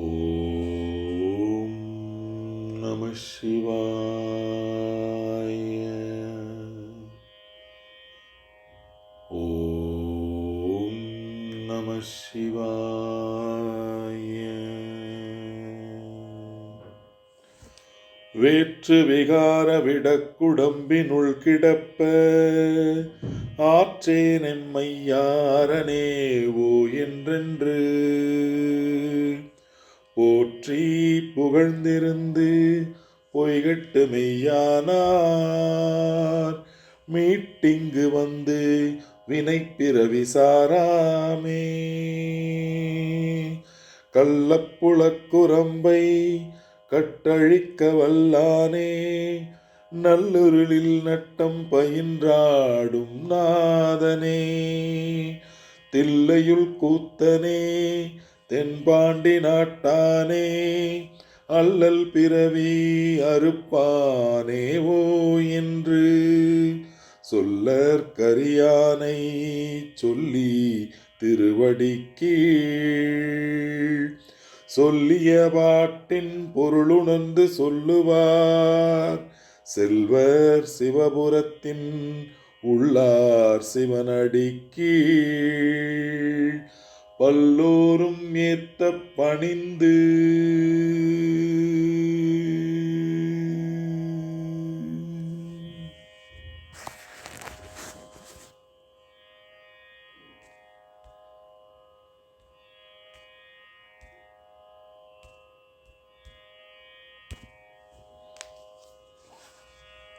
ஓம் நம சிவாய ஓம் நம சிவாய வேற்று விகார விடக்குடம்பினுள் கிடப்ப ஆற்றேன் எம்மையாரனே ஓ என்றென்று. போற்றி புகழ்ந்திருந்து பொய்கட்டு மெய்யானார். மீட்டிங்கு வந்து வினை பிறவி சாராமே. கள்ளப்புழக்குரம்பை கட்டழிக்க வல்லானே. நல்லுருளில் நட்டம் பயின்றாடும் நாதனே. தில்லையுள் கூத்தனே தென்பாண்டி நாட்டானே அல்லல் பிறவி அறுப்பானேவோ ஓ என்று சொல்லற் கரியானை சொல்லி திருவடி கீழ். சொல்லிய பாட்டின் பொருளுணர்ந்து சொல்லுவார் செல்வர் சிவபுரத்தின் உள்ளார் சிவனடி கீழ். பல்லோரும் ஏத்த பணிந்து.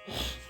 you